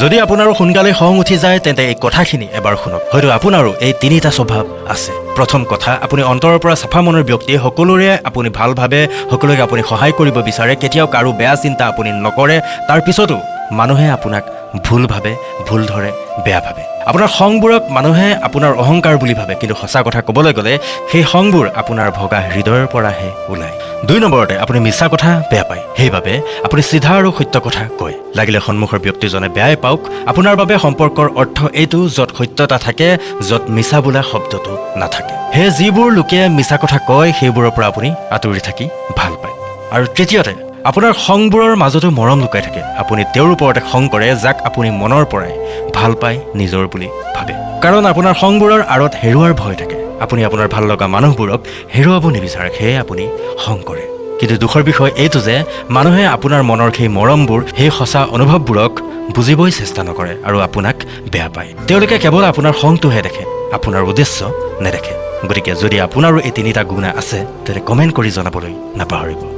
যদি আপোনাৰো সোনকালে খং উঠি যায় তেন্তে এই কথাখিনি এবাৰ শুনক। হয়তো আপোনাৰো এই তিনিটা স্বভাৱ আছে। প্ৰথম কথা আপুনি অন্তৰৰ পৰা চাফা মনৰ ব্যক্তি সকলোৰে আপুনি ভালভাৱে সকলোকে আপুনি সহায় কৰিব বিচাৰে কেতিয়াও কাৰো বেয়া চিন্তা আপুনি নকৰে তাৰ পিছতো মানুহে আপোনাক ভুল ভাবে ভুল ধৰে বেয়া ভাবে। আপোনাৰ খংবোৰক মানুহে আপোনাৰ অহংকাৰ বুলি ভাবে কিন্তু সঁচা কথা ক'বলৈ গ'লে সেই খংবোৰ আপোনাৰ ভগা হৃদয়ৰ পৰাহে ওলায়। দুই নম্বৰতে আপুনি মিছা কথা বেয়া পায়। সেইবাবে আপুনি চিধা আৰু সত্য কথা কয়। লাগিলে সন্মুখৰ ব্যক্তিজনে বেয়াই পাওক আপোনাৰ বাবে সম্পৰ্কৰ অৰ্থ এইটো য'ত সত্যতা থাকে য'ত মিছা বোলা শব্দটো নাথাকে। সেয়ে যিবোৰ লোকে মিছা কথা কয় সেইবোৰৰ পৰা আপুনি আঁতৰি থাকি ভাল পায়। আৰু তৃতীয়তে আপোনাৰ খংবোৰৰ মাজতো মৰম লুকাই থাকে। আপুনি তেওঁৰ ওপৰতে খং কৰে যাক আপুনি মনৰ পৰাই ভাল পায় নিজৰ বুলি ভাবে। কাৰণ আপোনাৰ খংবোৰৰ আঁৰত হেৰুৱাৰ ভয় থাকে। আপুনি আপোনাৰ ভালো লগা মানুহবোৰক হেৰুৱাব নিবিচাৰে, সেয়ে আপুনি খং কৰে। কিন্তু দুখৰ বিষয় এইটো যে মানুহে আপোনাৰ মনৰ সেই মৰমবোৰ, সেই সঁচা অনুভৱবোৰক বুজিবই চেষ্টা নকৰে আৰু আপোনাক বেয়া পায়। তেওঁলোকে কেৱল আপোনাৰ খংটোহে দেখে, আপোনাৰ উদ্দেশ্য নেদেখে। গতিকে যদি আপোনাৰো এই তিনিটা গুণ আছে, তেন্তে কমেণ্ট কৰি জনাবলৈ নাপাহৰিব।